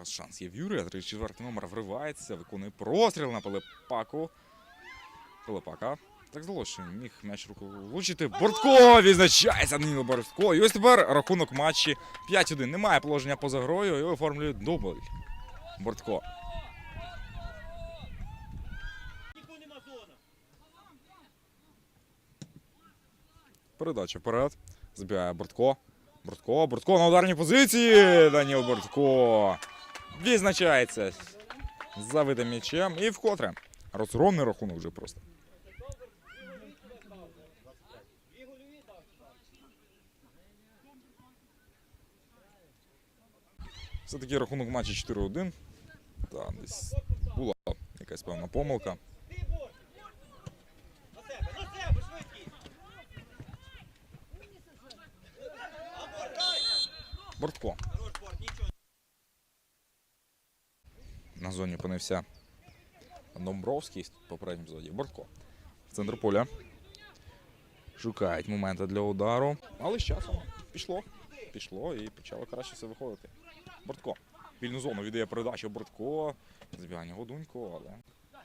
Зараз шанс є в Юрія. 34 номер вривається, виконує простріл на Пилипаку. Пилипака. Так здалося, міг м'яч руку влучити. Бортко відзначається Данило Бортко. І ось тепер рахунок матчі 5-1. Немає положення поза грою і оформлює дубль. Бортко. Передача вперед. Забігає Бортко. Бортко, Бортко на ударній позиції. Даніл Бортко. Відзначається за видом м'ячем. І вкотре. Розгромний рахунок вже просто. Все-таки рахунок матчі 4-1. Та, десь була якась певна помилка. Ти На зоні опинився Домбровський попередньому епізоді. Бортко. В центр поля. Шукають моменти для удару. Але з часом пішло. Пішло і почало краще все виходити. Бортко. Вільну зону віддає передачу Бортко. Збігання Годунько, але.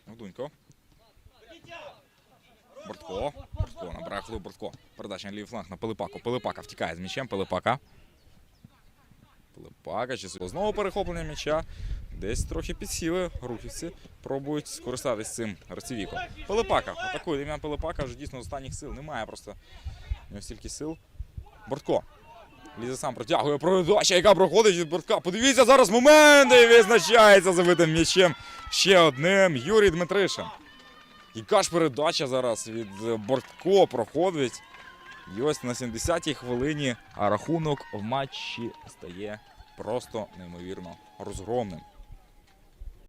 Годунько. Бортко. Бортко. Набирає хвилину Бортко. Передача на лівий фланг на Пилипаку. Пилипака втікає з м'ячем. Пилипака. Пилипака. Знову перехоплення м'яча. Десь трохи підсіли рухівці, пробують скористатись цим Рацевіком. Пилипака. Атакує Дем'ян Пилипака вже дійсно останніх сил. Немає просто нього стільки сил. Бортко. Лізе сам протягує передача, яка проходить від Бортка. Подивіться зараз момент і відзначається забитим м'ячем. Ще одним Юрій Дмитришин. Яка ж передача зараз від Бортко проходить. І ось на 70-й хвилині рахунок в матчі стає просто неймовірно розгромним.